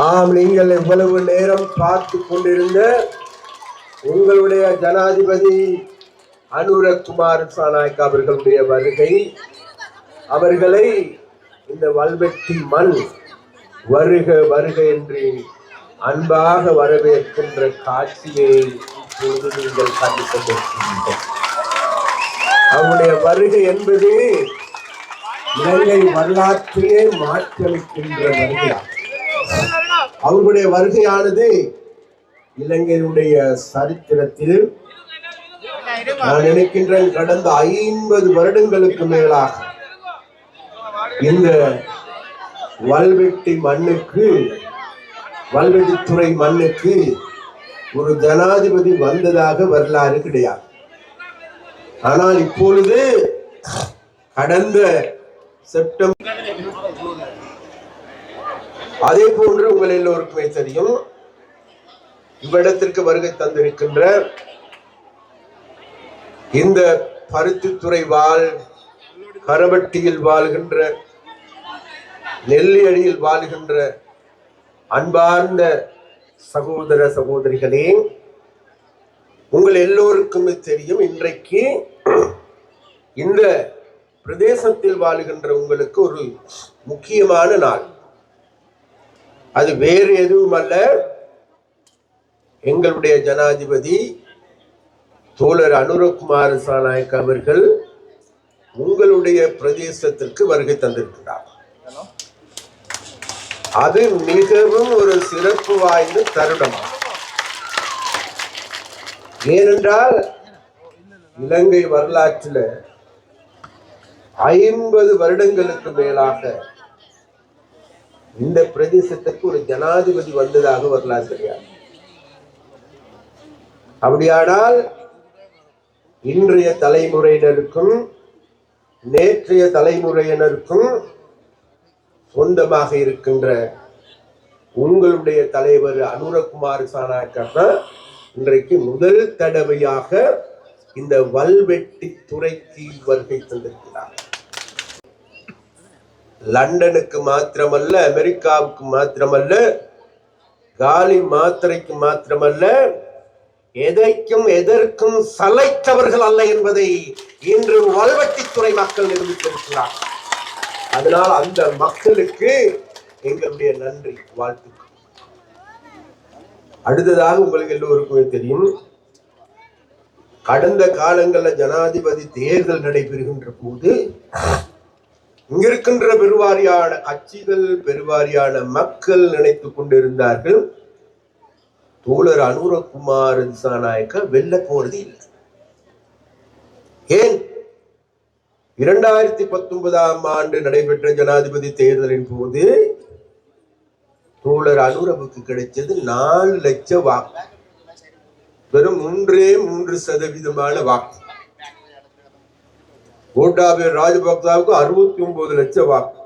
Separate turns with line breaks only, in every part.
ஆம் நீங்கள் இவ்வளவு நேரம் பார்த்து கொண்டிருந்த உங்களுடைய ஜனாதிபதி அனுரகுமார் சாநாயக் அவர்களுடைய வருகை அவர்களை இந்த வல்வெட்டி மண் வருக வருக என்று அன்பாக வரவேற்கின்ற காட்சியை இப்பொழுது நீங்கள் கண்டு கொண்டிருக்கின்றீர்கள். அவருடைய வருகை என்பது இலங்கை வரலாற்றிலே மாற்றளிக்கின்ற வருகையாகும். அவருடைய வருகையானது இலங்கையுடைய சரித்திரத்தில் நான் நினைக்கின்றேன் கடந்த ஐம்பது வருடங்களுக்கு மேலாக இந்த வல்வெட்டி மண்ணுக்கு வல்வெட்டித்துறை மண்ணுக்கு ஒரு ஜனாதிபதி வந்ததாக வரலாறு கிடையாது. ஆனால் இப்பொழுது கடந்த செப்டம்பர் அதே போன்று உங்கள் எல்லோருக்குமே தெரியும். இவ்விடத்திற்கு வருகை தந்திருக்கின்ற இந்த பருத்தித்துறை வாழ் கரவட்டியில் வாழ்கின்ற நெல்லியடியில் வாழ்கின்ற அன்பார்ந்த சகோதர சகோதரிகளே உங்கள் எல்லோருக்குமே தெரியும் இன்றைக்கு இந்த பிரதேசத்தில் வாழுகின்ற உங்களுக்கு ஒரு முக்கியமான நாள். அது வேறு எதுவும் அல்ல எங்களுடைய ஜனாதிபதி தோழர் அனுரகுமார் சாநாயக் அவர்கள் உங்களுடைய பிரதேசத்திற்கு வருகை தந்திருக்கிறார். அது மிகவும் ஒரு சிறப்பு வாய்ந்த தருணம் ஏனென்றால் இலங்கை வரலாற்றில் ஐம்பது வருடங்களுக்கு மேலாக இந்த பிரதேசத்துக்கு ஒரு ஜனாதிபதி வந்ததாக வரலாசிரியார் கிடையாது அப்படியானால் இன்றைய தலைமுறையினருக்கும் நேற்றைய தலைமுறையினருக்கும் சொந்தமாக இருக்கின்ற உங்களுடைய தலைவர் அனுரகுமார் சாணாக்கர் இன்றைக்கு முதல் தடவையாக இந்த வல்வெட்டி துறைக்கு வருகை தந்திருக்கிறார். லண்டனுக்கு மாத்திரமல்ல அமெரிக்காவுக்கு மாத்திரமல்ல காலி மாத்திரைக்கு மாத்திரமல்ல எதைக்கும் எதற்கும் சலைத்தவர்கள் அல்ல என்பதை இன்று வல்வட்டித்துறை மக்கள் நிரூபித்திருக்கிறார். அதனால் அந்த மக்களுக்கு எங்களுடைய நன்றி வாழ்த்துக்கள். அடுத்ததாக உங்களுக்கு எல்லோருக்குமே தெரியும் கடந்த காலங்களில் ஜனாதிபதி தேர்தல் நடைபெறுகின்ற போது இங்கிருக்கின்ற பெருவாரியான கட்சிகள் பெருவாரியான மக்கள் நினைத்துக் கொண்டிருந்தார்கள். தோழர் அனுரகுமார் திசாநாயக்க வெல்ல போறது இல்லை. ஏன்? இரண்டாயிரத்தி பத்தொன்பதாம் ஆண்டு நடைபெற்ற ஜனாதிபதி தேர்தலின் போது தோழர் அனுரவுக்கு கிடைச்சது நாலு லட்சம் வாக்கு. வெறும் மூன்றே மூன்று சதவீதமான வாக்கு. கோட்டாபய ராஜபக்சாவுக்கு அறுபத்தி ஒன்பது லட்சம் வாக்கு.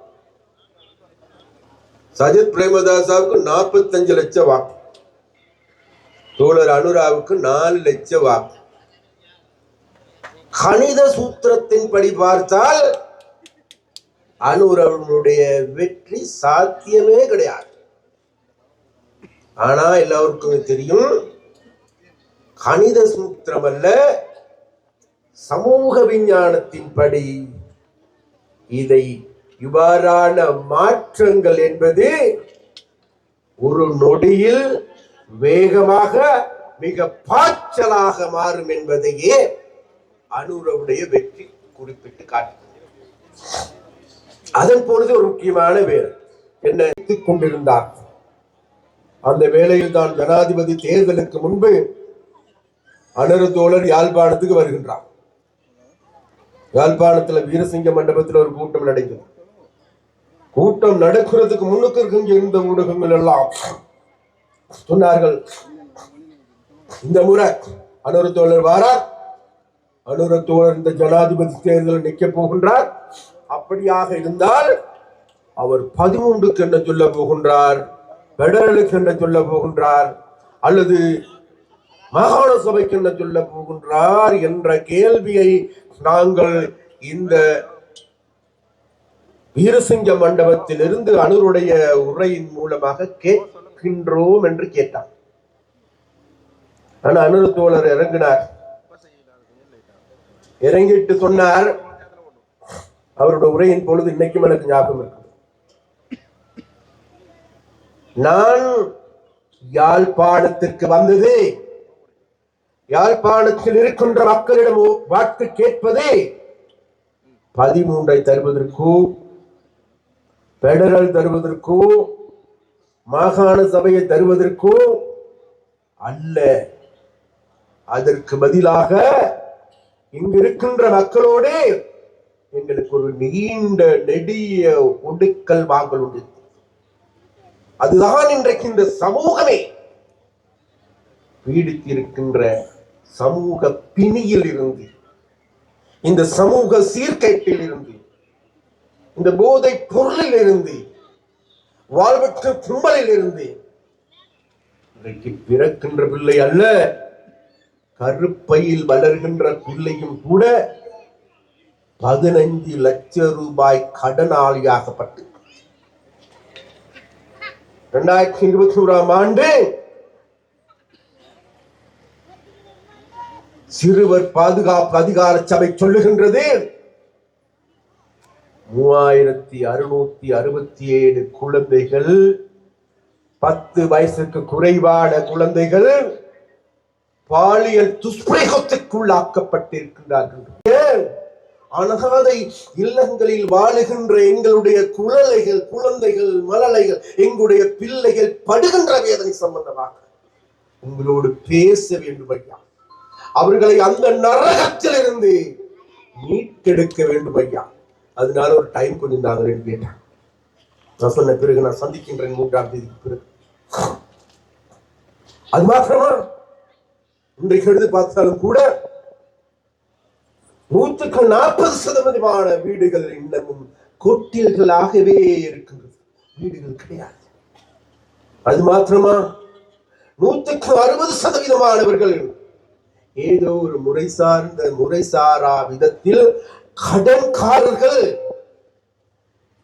சஜித் பிரேமதாசாவுக்கு நாற்பத்தஞ்சு லட்சம் வாக்கு. தோழர் அனுராவுக்கு நாலு லட்சம் வாக்கு. கணித சூத்திரத்தின் படி பார்த்தால் அனுரவனுடைய வெற்றி சாத்தியமே கிடையாது. ஆனா எல்லாருக்குமே தெரியும் கணித சூத்திரம் அல்ல சமூக விஞ்ஞானத்தின்படி இதை இவ்வாறான மாற்றங்கள் என்பது ஒரு நொடியில் வேகமாக மிக பாய்ச்சலாக மாறும் என்பதையே அனுரவுடைய வெற்றி குறிப்பிட்டு காட்டுகிறது. அதன் பொழுது ஒரு முக்கியமான வேலை. என்ன கொண்டிருந்தார்? அந்த வேளையில் தான் ஜனாதிபதி தேர்தலுக்கு முன்பு அனரு தோழர் யாழ்ப்பாணத்துக்கு வருகின்றார். யாழ்ப்பாணத்துல வீரசிங்க மண்டபத்தில் ஒரு கூட்டம் நடக்குது. கூட்டம் நடக்கிறதுக்கு முன்னுக்கு இருக்கின்ற இருந்த ஊடகங்கள் எல்லாம்? சொன்னார்கள். இந்த முறை அனுர தோழர் வாரார். அனுர தோழர் இந்த ஜனாதிபதி தேர்தலில் நிற்க போகின்றார். அப்படியாக இருந்தால் அவர் பதிமூன்றுக்கு என்ன சொல்ல போகின்றார்? பெடரலுக்கு என்ன சொல்ல போகின்றார்? அல்லது மாகாண சபைக்கு என்ன சொல்ல போகின்றார் என்ற கேள்வியை நாங்கள் இந்த வீரசிங்க மண்டபத்திலிருந்து அனுருடைய உரையின் மூலமாக கேட்கின்றோம் என்று கேட்டார் ஆனா அனுரு தோழர் இறங்கினார். இறங்கிட்டு சொன்னார் அவருடைய உரையின் பொழுது இன்னைக்கும் எனக்கு ஞாபகம் இருக்கு நான் யாழ்ப்பாணத்திற்கு வந்தது யாழ்ப்பாணத்தில் இருக்கின்ற மக்களிடம் வாக்கு கேட்பதே பதிமூன்றை தருவதற்கோ பெடரல் தருவதற்கோ மாகாண சபையை தருவதற்கோ அல்ல. அதற்கு பதிலாக இங்கு இருக்கின்ற மக்களோடு எங்களுக்கு ஒரு நீண்ட நெடிய ஒடுக்கல் வாங்கல் உண்டு. அதுதான் இன்றைக்கு இந்த சமூகமே. பீடித்திருக்கின்ற சமூக பிணியில் இருந்து இந்த சமூக சீர்கேட்டில் இருந்து இந்த போதை பொருளில் இருந்து வாழ்வற்ற கும்பலில் இருந்து இன்றைக்கு பிறக்கின்ற பிள்ளை அல்ல கருப்பையில் வளர்கின்ற பிள்ளையும் கூட பதினைந்து லட்சம் ரூபாய் கடனாளியாகப்பட்டு இரண்டாயிரத்தி இருபத்தி ஓராம் ஆண்டு சிறுவர் பாதுகாப்பு அதிகார சபை சொல்லுகின்றது. மூவாயிரத்தி அறுநூத்தி அறுபத்தி ஏழு குழந்தைகள் பத்து வயசுக்கு குறைவான குழந்தைகள் பாலியல் துஷ்பிரயோகத்திற்குள்ளாக்கப்பட்டிருக்கின்றார்கள். அனாதை இல்லங்களில் வாழுகின்ற எங்களுடைய குழந்தைகள் குழந்தைகள் மலலைகள் எங்களுடைய பிள்ளைகள் படுகின்ற வேதனை சம்பந்தமாக உங்களோடு பேச வேண்டும் ஐயா. அவர்களை அந்த நரகத்தில் இருந்து மீட்டெடுக்க வேண்டும் ஐயா. அதனால ஒரு டைம் கொஞ்சம் தாங்க கேட்டேன் நான் சொன்ன பிறகு நான் சந்திக்கின்றேன் மூன்றாம் தேதிக்கு பிறகு. அது மாத்திரமா? இன்றைக்கு எடுத்து பார்த்தாலும் கூட நூற்றுக்கு நாற்பது சதவீதமான வீடுகள் இன்னமும் கொட்டில்களாகவே இருக்கின்றது. வீடுகள் கிடையாது. அது மாத்திரமா? நூற்றுக்கு அறுபது சதவீதமானவர்கள் ஏதோ ஒரு முறை சார்ந்த முறை சாரா விதத்தில் கடன்காரர்கள்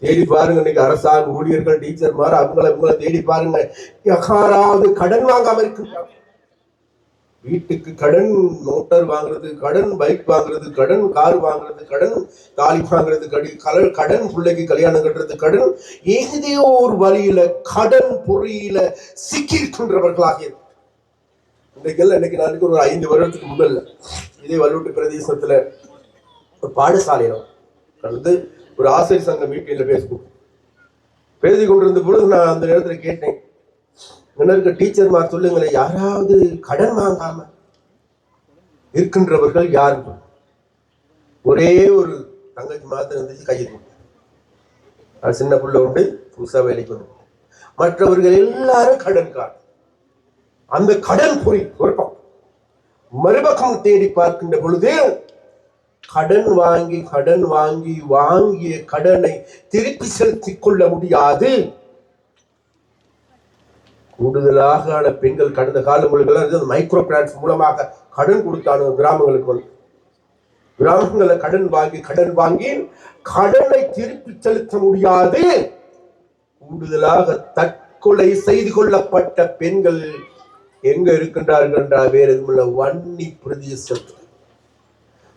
தேடி பாருங்க இன்னைக்கு அரசாங்க ஊழியர்கள் டீச்சர் மாதிரி அவங்கள இவங்கள தேடி பாருங்க. யாராவது கடன் வாங்காம இருக்கின்றாங்க வீட்டுக்கு கடன் மோட்டார் வாங்குறது கடன் பைக் வாங்குறது கடன் கார் வாங்குறது கடன் தாலி வாங்குறது கடி கல கடன் பிள்ளைக்கு கல்யாணம் கட்டுறது கடன் ஏதோ ஒரு வழியில கடன் பொறியில சிக்கியிருக்கின்றவர்களாக இருக்கு இன்னைக்கு நாளைக்கு ஒரு ஐந்து வருடத்துக்கு முதல்ல இதே வல்லூட்டு பிரதேசத்துல ஒரு பாடசாலையில வந்து ஒரு ஆசிரியர் சங்க மீட்டிங்ல பேசுவோம். பேசி கொண்டிருந்த பொழுது நான் அந்த நேரத்துல கேட்டேன் என்ன இருக்க டீச்சர்மார் சொல்லுங்களேன் யாராவது கடன் வாங்காம இருக்கின்றவர்கள் யார் ஒரே ஒரு தங்கச்சி மாத்திரம் இருந்துச்சு கையில் அது சின்ன பிள்ளை உண்டு புதுசா வேலைக்கு வந்து மற்றவர்கள் எல்லாரும் கடன்கார் அந்த கடன் பொறி ஒரு பக்கம். மறுபக்கம் தேடி பார்க்கின்ற பொழுது கடன் வாங்கி கடன் வாங்கி வாங்கிய கடனை திருப்பி செலுத்திக் கொள்ள முடியாது. கூடுதலாக பெண்கள் கடந்த காலங்களுக்கெல்லாம் மைக்ரோ பிளான்ஸ் மூலமாக கடன் கொடுத்தாங்க கிராமங்களுக்கு வந்து. கிராமங்களை கடன் வாங்கி கடன் வாங்கி கடனை திருப்பி செலுத்த முடியாது. கூடுதலாக தற்கொலை செய்து கொள்ளப்பட்ட பெண்கள் எங்க இருக்கின்றார்கள் என்றால் வேற எதுவுமில்ல. வன்னி பிரதேசத்தில்.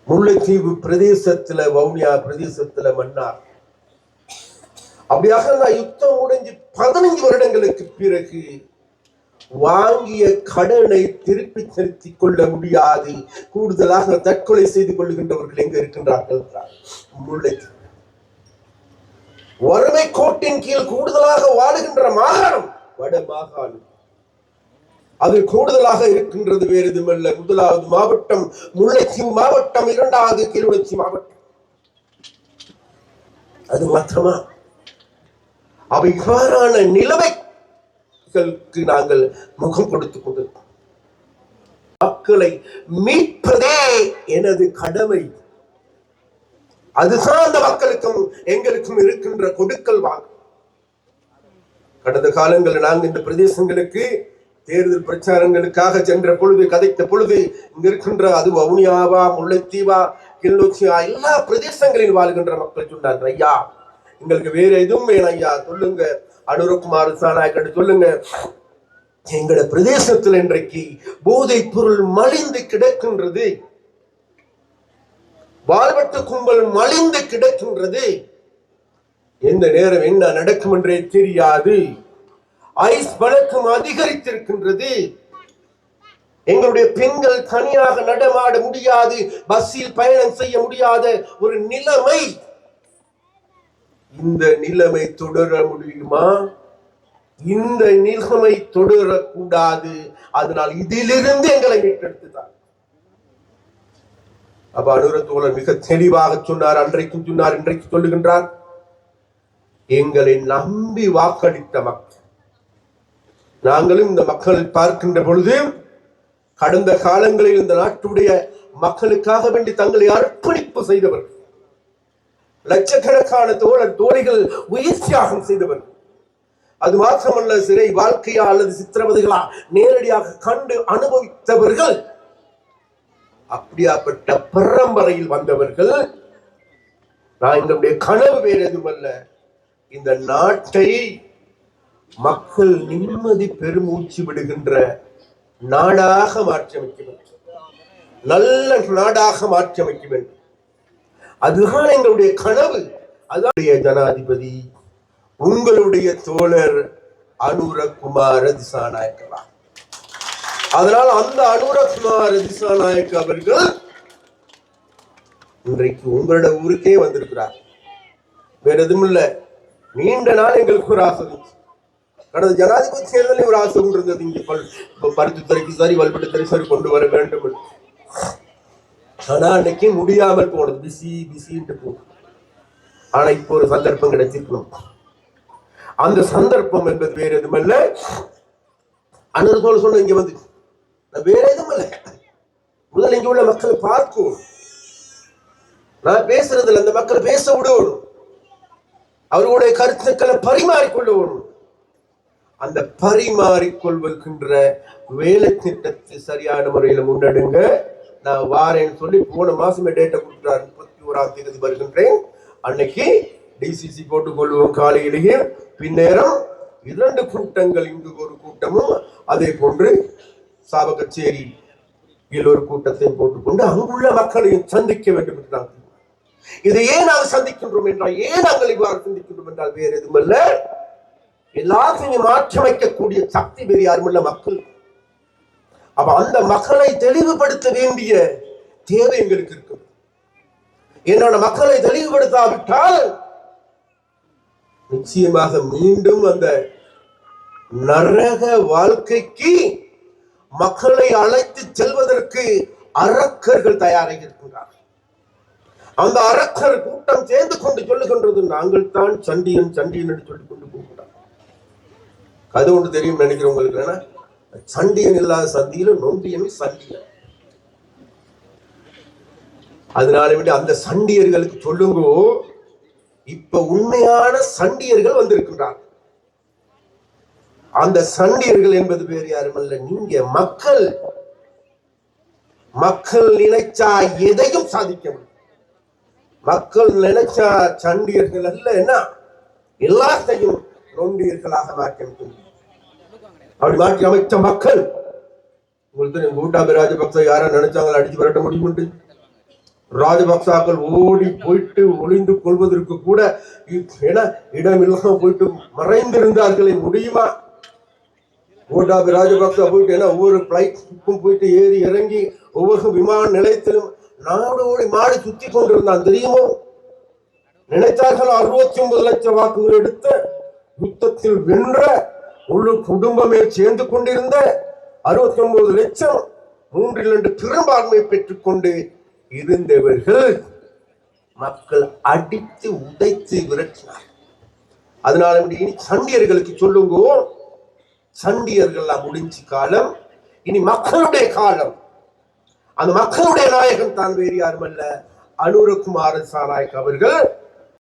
முல்லைத்தீவு பிரதேசத்துல வவுனியா பிரதேசத்துல மன்னார். அப்படியாக நான் யுத்தம் முடிஞ்சு பதினஞ்சு வருடங்களுக்கு பிறகு வாங்கிய கடனை திருப்பி செலுத்தி கொள்ள முடியாது. கூடுதலாக தற்கொலை செய்து கொள்கின்றவர்கள் எங்க இருக்கின்றார்கள் என்றார். முல்லைத்தீவு. வறுமை கோட்டின் கீழ் கூடுதலாக வாழுகின்ற மாகாணம் வட மாகாணம். அது கூடுதலாக இருக்கின்றது வேறு எதுவுமல்ல. முதலாவது மாவட்டம் முல்லைத்தீவு மாவட்டம் இரண்டாவது கிளிநொச்சி மாவட்டம். அது மாத்திரமா? அவை இவ்வாறான நிலைமைகளுக்கு நாங்கள் முகம் கொடுத்துக் கொண்டிருக்கோம். மக்களை மீட்பதே எனது கடமை. அதுதான் அந்த மக்களுக்கும் எங்களுக்கும் இருக்கின்ற கொடுக்கல் வாங்க. கடந்த காலங்களில் நாங்கள் இந்த பிரதேசங்களுக்கு தேர்தல் பிரச்சாரங்களுக்காக சென்ற பொழுது கதைத்த பொழுது இங்க இருக்கின்ற அது வவுனியாவா முல்லைத்தீவா கிளிநொச்சியா எல்லா பிரதேசங்களில் வாழ்கின்ற மக்கள் சொன்னார்கள் ஐயா எங்களுக்கு வேற எதுவும் வேணும் ஐயா. சொல்லுங்க. அனுரகுமார் சாநாயக்கட்டு சொல்லுங்க. எங்களோட பிரதேசத்தில் இன்றைக்கு போதைப் பொருள் மலிந்து கிடக்கின்றது. வாழ்வட்ட கும்பல் மலிந்து கிடக்கின்றது. எந்த நேரம் என்ன நடக்கும் என்றே தெரியாது. ஐஸ் வழக்கம் அதிகரித்திருக்கின்றது. எங்களுடைய பெண்கள் தனியாக நடமாட முடியாது பஸ்ஸில் பயணம் செய்ய முடியாத ஒரு நிலைமை. இந்த நிலைமை தொடர முடியுமா? இந்த நிலைமை தொடரக்கூடாது. அதனால் இதிலிருந்து எங்களை மீட்டெடுத்துதான். அப்ப அனுரத்தோழர் மிக தெளிவாக சொன்னார் அன்றைக்கும் சொன்னார் இன்றைக்கு சொல்லுகின்றார் எங்களை நம்பி வாக்களித்த மக்கள். நாங்களும் இந்த மக்களை பார்க்கின்ற பொழுது கடந்த காலங்களில் இந்த நாட்டுடைய மக்களுக்காக வேண்டி தங்களை அர்ப்பணிப்பு செய்தவர்கள் லட்சக்கணக்கான தோழர் தோழிகள் உயிர் தியாகம் செய்தவர்கள் அது மாத்திரமல்ல சிறை வாழ்க்கையா அல்லது சித்திரவதைகளா நேரடியாக கண்டு அனுபவித்தவர்கள் அப்படியாப்பட்ட பரம்பரையில் வந்தவர்கள் நான் எங்களுடைய கனவு வேறு எதுவும் அல்ல. இந்த நாட்டை மக்கள் நிம்மதி பெருமூச்சு விடுகின்ற நாடாக மாற்றியமைக்க வேண்டும் நல்ல நாடாக மாற்றியமைக்க வேண்டும். அதுதான் எங்களுடைய கனவு. அதனுடைய ஜனாதிபதி உங்களுடைய தோழர் அனுரகுமார திசாநாயக்கலா அதனால் அந்த அனுரகுமார திசாநாயக் அவர்கள் இன்றைக்கு உங்களோட ஊருக்கே வந்திருக்கிறார். வேற எதுவும் இல்லை. நீண்ட நாள் எங்களுக்கு ஒரு ஆசை கடந்த ஜனாதிபதி தேர்தலில் ஒரு ஆசை கொண்டிருந்தது இருந்தது இங்கே பல் இப்ப பருத்தித்துறைக்கு சரி வல்பட்டுத்துறை சரி கொண்டு வர வேண்டும் என்று. ஆனா அன்னைக்கு முடியாமல் போனது. பிசி பிசின்ட்டு போ ஆனா இப்போ ஒரு சந்தர்ப்பம் கிடைச்சிருக்கணும் அந்த சந்தர்ப்பம் என்பது வேற எதுவுமல்ல அண்ணன் போல சொன்ன இங்க வந்து வேற எதுவும் இல்ல முதல்ல இங்க உள்ள மக்களை பார்க்கும். நான் பேசுறதுல அந்த மக்களை பேச விடணும் அவர்களுடைய கருத்துக்களை பரிமாறிக்கொள்ளணும் அந்த பரிமாறிக்கொள்வதுக்கின்ற வேலை திட்டத்தை சரியான முறையில் முன்னெடுங்க. நான் வாரேன்னு சொல்லி போன மாசமே டேட்டை கொடுத்தாரு முப்பத்தி ஓராம் தேதி வருகின்றேன். அன்னைக்கு டிசிசி போட்டுக்கொள்வோம் காலையிலேயே. பின்னேரம் இரண்டு கூட்டங்கள் இங்கு ஒரு கூட்டமும் அதே போன்று சாவகச்சேரி ஒரு கூட்டத்தையும் போட்டுக்கொண்டு அங்குள்ள மக்களையும் சந்திக்க வேண்டும் என்று நான் இதை ஏன் நாங்கள் சந்திக்கின்றோம் என்றால் ஏன் நாங்கள் இவ்வாறு சந்திக்கின்றோம் என்றால் வேறு எதுவும் இல்லை எல்லாத்தையும் மாற்றமைக்கக்கூடிய சக்தி வேறு அருமுள்ள மக்கள். அப்ப அந்த மக்களை தெளிவுபடுத்த வேண்டிய தேவை எங்களுக்கு இருக்கு என்னோட மக்களை தெளிவுபடுத்தாவிட்டால் நிச்சயமாக மீண்டும் அந்த நரக வாழ்க்கைக்கு மக்களை அழைத்து செல்வதற்கு அரக்கர்கள் தயாராக இருக்கின்றார்கள். அந்த அரக்கர் கூட்டம் சேர்ந்து கொண்டு சொல்லுகின்றது நாங்கள் தான் சண்டியன் சண்டியன் என்று சொல்லிக் கொண்டு போகும் அது ஒன்று தெரியும் நினைக்கிறவங்களுக்கு வேணா சண்டியன் இல்லாத சந்தியில நொண்டியன் சண்டியன் அதனால வேண்டி அந்த சண்டியர்களுக்கு சொல்லுங்கோ இப்ப உண்மையான சண்டியர்கள் வந்திருக்கின்றார். அந்த சண்டியர்கள் என்பது பேர் யாருமல்ல நீங்க மக்கள். மக்கள் நினைச்சா எதையும் சாதிக்க முடியும் மக்கள் நினைச்சா சண்டியர்கள் அல்ல என்ன? எல்லாத்தையும் நொண்டியர்களாக மாற்ற முடியும் அப்படி மாற்றி அமைத்த மக்கள் உங்களுக்கு கூட்டாபி ராஜபக்ச யாரா நினைச்சாங்களா அடிச்சு விரட்ட முடியும் ராஜபக்சாக்கள் ஓடி போயிட்டு ஒளிந்து கொள்வதற்கு கூட ஏன்னா இடம் இல்லாம போயிட்டு மறைந்திருந்தார்களே முடியுமா? கோட்டாபி ராஜபக்சா போயிட்டு ஏன்னா ஒவ்வொரு பிளைட்டுக்கும் போயிட்டு ஏறி இறங்கி ஒவ்வொரு விமான நிலையத்திலும் நாடோடி மாடி சுத்தி கொண்டிருந்தான். தெரியுமோ? நினைத்தார்கள் அறுபத்தி ஒன்பது லட்சம் வாக்குகள் எடுத்த யுத்தத்தில் வென்ற முழு குடும்பமே சேர்ந்து கொண்டிருந்த அறுபத்தி ஒன்பது லட்சம் மூன்றில் இரண்டு பெரும்பான்மை பெற்றுக்கொண்டு இருந்தவர்கள் மக்கள் அடித்து உதைத்து விரட்டினார் அதனால இனி சண்டியர்களுக்கு சொல்லுங்க. சண்டியர்கள் முடிஞ்சு காலம் இனி மக்களுடைய காலம். அந்த மக்களுடைய நாயகன் தான் வேறு யாருமல்ல அனுரகுமார சாநாயக் அவர்கள்